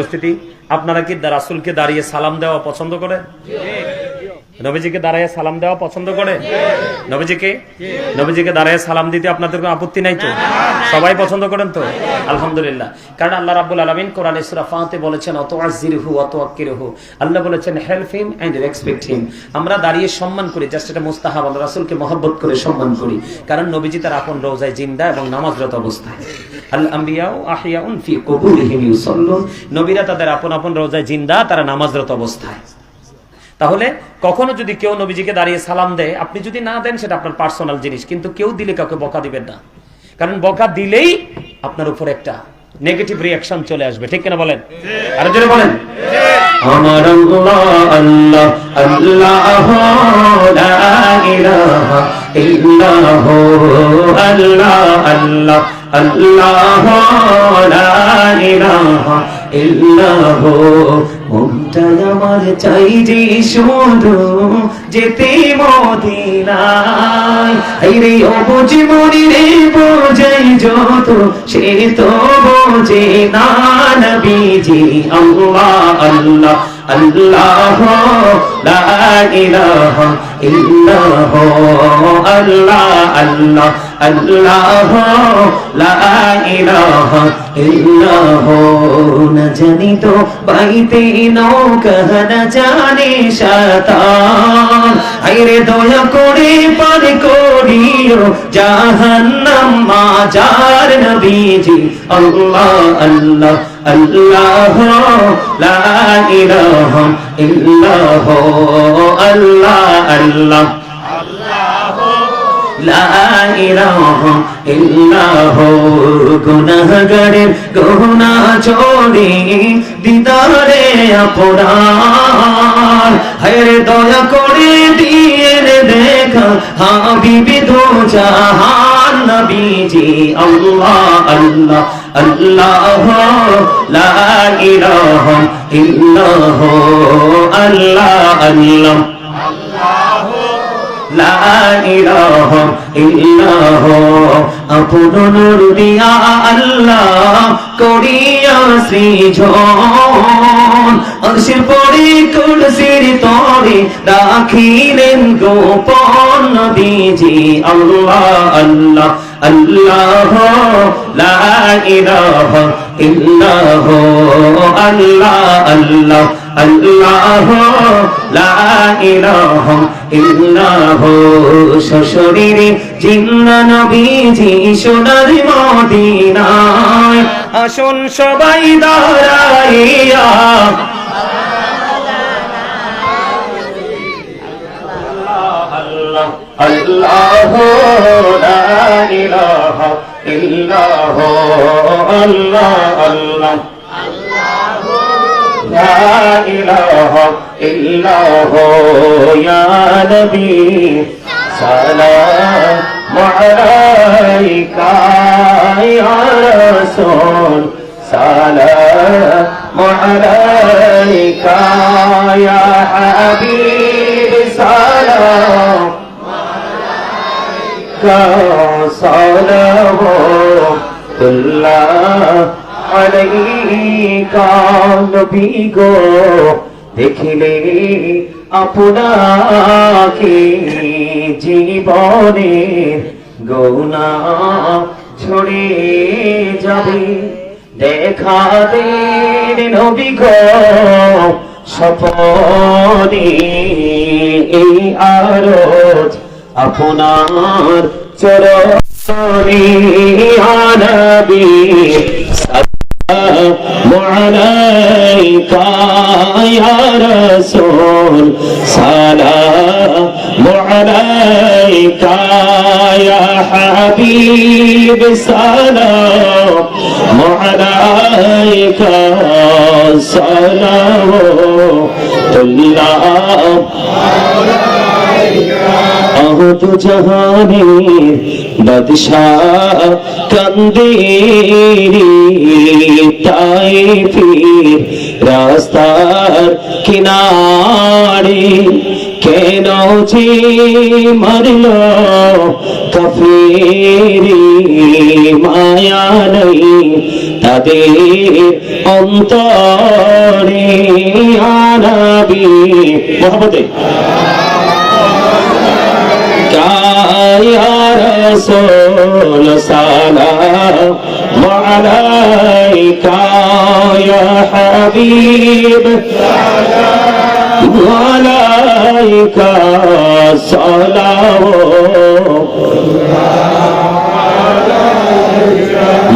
উপস্থিতি। আপনারা কি রাসুলকে দাঁড়িয়ে সালাম দেওয়া পছন্দ করেন? নবীজিকে দাঁড়ায় সালাম দেওয়া পছন্দ করে? নবীজিকে? নবীজিকে দাঁড়ায় সালাম দিতে আপনাদের কোনো আপত্তি নাই তো? সবাই পছন্দ করেন তো? আলহামদুলিল্লাহ। কারণ আল্লাহ রাব্বুল আলামিন কোরআনে সূরা ফাতে বলেছেন অত আজিরহু অত আক্কিরহু আল্লাহ বলেছেন help him and respect him আমরা দাঁড়িয়ে সম্মান করি জাস্ট এটা মুস্তাহাব আমরা রাসূলকে মহব্বত করে সম্মান করি। কারণ নবীজি তার আপন রোজায় জিন্দা এবং নামাজরত অবস্থায়। আল আম্বিয়াউ আহিয়াউন ফি কুবুরিহিম ইউসাল্লুন। নবীরা তাদের আপন আপন রোজায় জিন্দা, তারা নামাজরত অবস্থায়। তাহলে কখনো যদি কেউ নবীজিকে দাঁড়িয়ে সালাম দেয়, আপনি যদি না দেন, সেটা আপনার পার্সোনাল জিনিস। কিন্তু কেউ দিলে কাউকে বকা দিবেন না। কারণ বকা দিলেই আপনার উপর একটা নেগেটিভ রিয়াকশন চলে আসবে। ঠিক কিনা বলেন? আর জোরে বলেন। আমার আল্লাহ আল্লাহ আল্লাহ আল্লাহ মনটা আমার চাই যে শুধু যেতে মদিনায়। রে অবুঝি মনি রে বোঝাই যত, সে তো বোঝে না নবীজি, আল্লাহ আল্লাহ আল্লাহ, লা আল্লাহ আল্লাহ। আল্লাহ না জানি তো বাইতে নৌকা না জানে শতান আইরে দয়া করে পার করিও, জাহান্নাম মাজার নবীজি। আল্লাহ আল্লাহ আল্লাহ লা ইলাহা ইল্লাহ, আল্লাহ আল্লাহ। গুনাহগারের গুনা চোরে দিদারে আপনার হরে দয়া করে দিয়ে দেখা হাবিবি দো জাহান নবীজি। আল্লাহ আল্লাহ আল্লাহ লা ইলাহা ইল্লাহ, আল্লাহ আল্লাহ। আপন নূর দিয়া আল্লাহ করিয়া সৃজন। অংশের পরে কুলসির তরে রাখিলেন গোপন নবীজি আল্লাহ আল্লাহ আল্লাহ। লা ইলাহা ইল্লাহ, আল্লাহ আল্লাহ। আল্লাহ, লা ইলাহা ইল্লাহ, সশরীরে জিন্না নবীজি সোনার মদিনায়। আসুন সবাই দাঁড়াইয়া। আল্লাহ, লা ইলাহা আল্লাহ আল্লাহ। لا إله إلا هو يا نبي سلام عليك يا رسول سلام عليك يا حبيب سلام صلوات الله আলাইকা নবী গো, দেখিলে আপনাকে জীবনের গৌনা ছড়ে যাবে। দেখা দেন নবী গো সপনে এই আরজ আপনার চরণে আনবী। عليك يا رسول سلام عليك يا حبيب سلام عليك صلوات الله দু জাহানের বাদশাহ কান্দে। তাই ফির রাস্তার কিনারে কেন যে মারল কফিরি মায়া নেই তাদের অন্তরে আনাবি। মোহাম্মদে يا رسول سلام وعليك يا حبيب وعليك السلام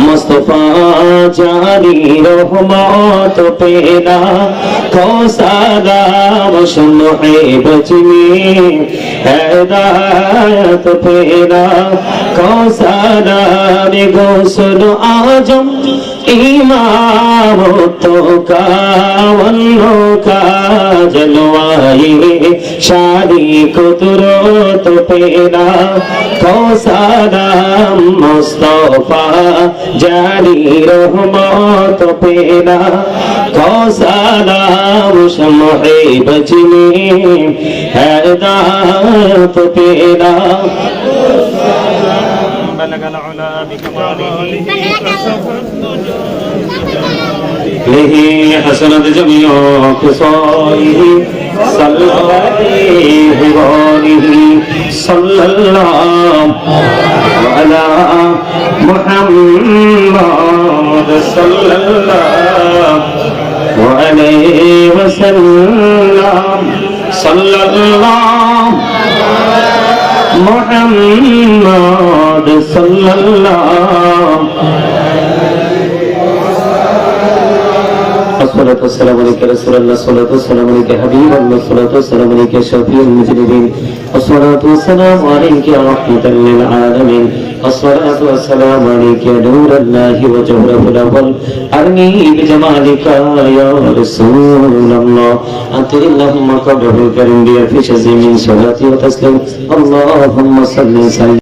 মুস্তফা জানি রহমত পেনা تو سادا روشن محبت میں ہدایت پیدا کو سادا غسل آجم امام تو کا ونوں کا جلوائی شادی قدرت پیدا کو سادا مصطفیٰ جاری رحمت پیدا کو سادا شمعي بجني ہے محمد صلى الله محمد صلى الله الصلاة والسلام عليك يا رسول الله الصلاة والسلام عليك يا حبيب الله الصلاة والسلام عليك يا شفيع المجرمين الصلاة والسلام عليك يا رحمة للعالمين الصلاة والسلام عليك يا نور الله وجهره الأول أرني بجمالك يا رسول الله أنت اللهم قبله الكريم بي في شزي من صلاتي وتسليم اللهم صل وسلم